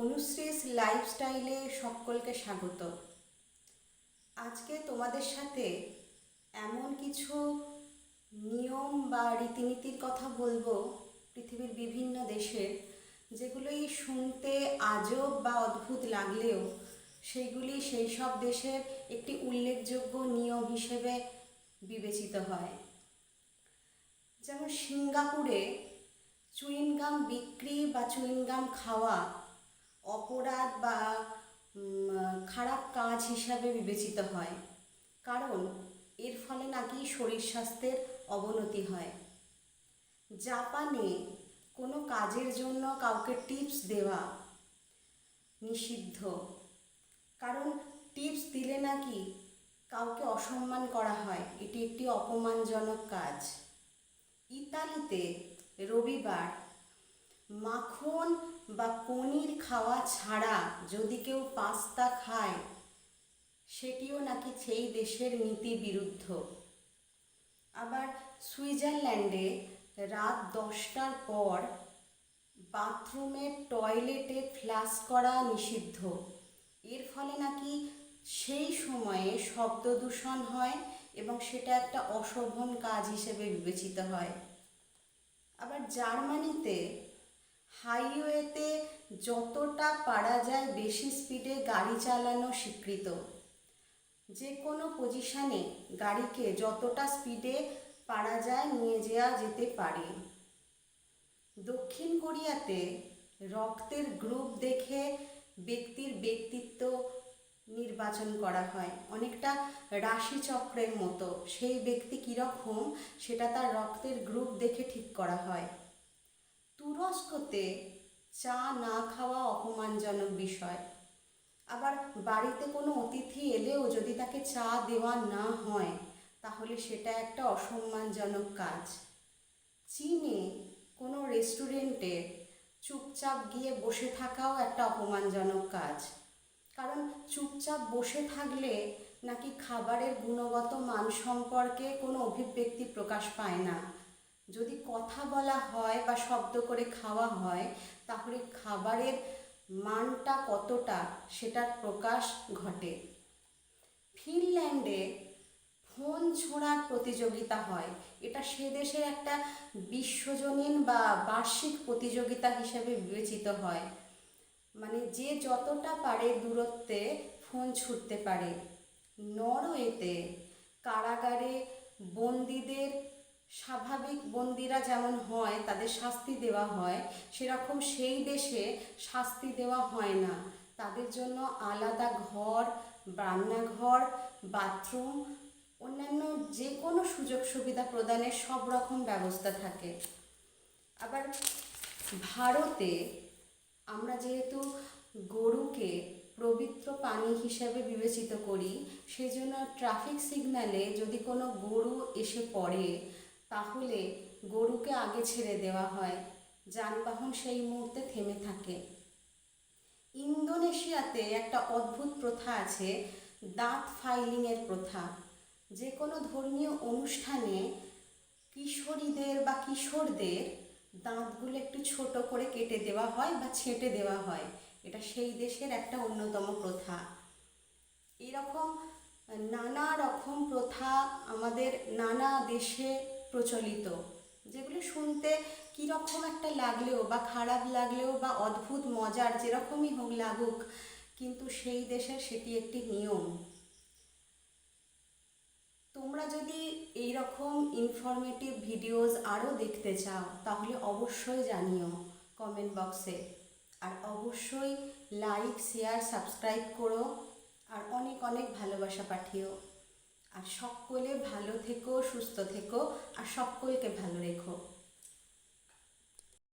অনুশ্রীস লাইফস্টাইলে সকলকে স্বাগত। আজকে তোমাদের সাথে এমন কিছু নিয়ম বা রীতিনীতির কথা বলব পৃথিবীর বিভিন্ন দেশের, যেগুলোই শুনতে আজব বা অদ্ভুত লাগলেও সেইগুলি সেই সব দেশের একটি উল্লেখযোগ্য নিয়ম হিসেবে বিবেচিত হয়। যেমন সিঙ্গাপুরে চুইনগাম বিক্রি বা চুইনগাম খাওয়া অপরাধ বা খারাপ কাজ হিসাবে বিবেচিত হয়। কারণ, এর ফলে নাকি শরীর স্বাস্থ্যের অবনতি হয়। জাপানে কোনো কাজের জন্য কাউকে টিপস দেওয়া নিষিদ্ধ। কারণ, টিপস দিলে নাকি কাউকে অসম্মান করা হয়। এটি একটি অপমানজনক কাজ। ইতালিতে রবিবার মাখন বা পনির খাওয়া ছাড়া যদি কেউ পাস্তা খায়, সেটিও নাকি সেই দেশের নীতি বিরুদ্ধ। আবার সুইজারল্যান্ডে রাত দশটার পর বাথরুমের টয়লেটে ফ্লাশ করা নিষিদ্ধ। এর ফলে নাকি সেই সময়ে শব্দ দূষণ হয় এবং সেটা একটা অশোভন কাজ হিসেবে বিবেচিত হয়। আবার জার্মানিতে হাইওয়েতে যতটা পারা যায় বেশি স্পিডে গাড়ি চালানো স্বীকৃত। যে কোনো পজিশানে গাড়িকে যতটা স্পিডে পারা যায় নিয়ে যাওয়া যেতে পারে। দক্ষিণ কোরিয়াতে রক্তের গ্রুপ দেখে ব্যক্তির ব্যক্তিত্ব নির্বাচন করা হয়। অনেকটা রাশিচক্রের মতো। সেই ব্যক্তি কীরকম সেটা তার রক্তের গ্রুপ দেখে ঠিক করা হয়। তুরস্কতে চা না খাওয়া অপমানজনক বিষয়। আবার বাড়িতে কোনো অতিথি এলেও যদি তাকে চা দেওয়া না হয়, তাহলে সেটা একটা অসম্মানজনক কাজ। চীনে কোনো রেস্টুরেন্টে চুপচাপ গিয়ে বসে থাকাও একটা অপমানজনক কাজ। কারণ চুপচাপ বসে থাকলে নাকি খাবারের গুণগত মান সম্পর্কে কোনো অভিব্যক্তি প্রকাশ পায় না। যদি কথা বলা হয় বা শব্দ করে খাওয়া হয়, তাহলে খাবারের মানটা কতটা সেটার প্রকাশ ঘটে। ফিনল্যান্ডে ফোন ছোঁড়ার প্রতিযোগিতা হয়। এটা সে দেশের একটা বিশ্বজনীন বা বার্ষিক প্রতিযোগিতা হিসেবে বিবেচিত হয়। মানে যে যতটা পারে দূরত্বে ফোন ছুটতে পারে। নরওয়েতে কারাগারে বন্দীদের স্বাভাবিক বন্দিরা যেমন হয়, তাদের শাস্তি দেওয়া হয়, সেরকম সেই দেশে শাস্তি দেওয়া হয় না। তাদের জন্য আলাদা ঘর, রান্নাঘর, বাথরুম, অন্যান্য যে কোনো সুযোগ সুবিধা প্রদানের সব রকম ব্যবস্থা থাকে। আবার ভারতে আমরা যেহেতু গরুকে পবিত্র পানি হিসেবে বিবেচিত করি, সেজন্য ট্রাফিক সিগন্যালে যদি কোনো গরু এসে পড়ে তাহলে গরুকে আগে ছেড়ে দেওয়া হয়। যানবাহন সেই মুহূর্তে থেমে থাকে। ইন্দোনেশিয়াতে একটা অদ্ভুত প্রথা আছে, দাঁত ফাইলিংয়ের প্রথা। যে কোনো ধর্মীয় অনুষ্ঠানে কিশোরীদের বা কিশোরদের দাঁতগুলো একটু ছোট করে কেটে দেওয়া হয় বা ছেঁটে দেওয়া হয়। এটা সেই দেশের একটা অন্যতম প্রথা। এরকম নানা রকম প্রথা আমাদের নানা দেশে প্রচলিত, যেগুলো শুনতে কীরকম একটা লাগলেও বা খারাপ লাগলেও বা অদ্ভুত মজার যেরকমই হোক লাগুক, কিন্তু সেই দেশের সেটি একটি নিয়ম। তোমরা যদি এই রকম ইনফরমেটিভ ভিডিওস আরও দেখতে চাও, তাহলে অবশ্যই জানিও কমেন্ট বক্সে আর অবশ্যই লাইক শেয়ার সাবস্ক্রাইব করো। আর অনেক অনেক ভালোবাসা পাঠিও। আর সকলে ভালো থেকো সুস্থ থেকো আর সকলকে ভালো রেখো।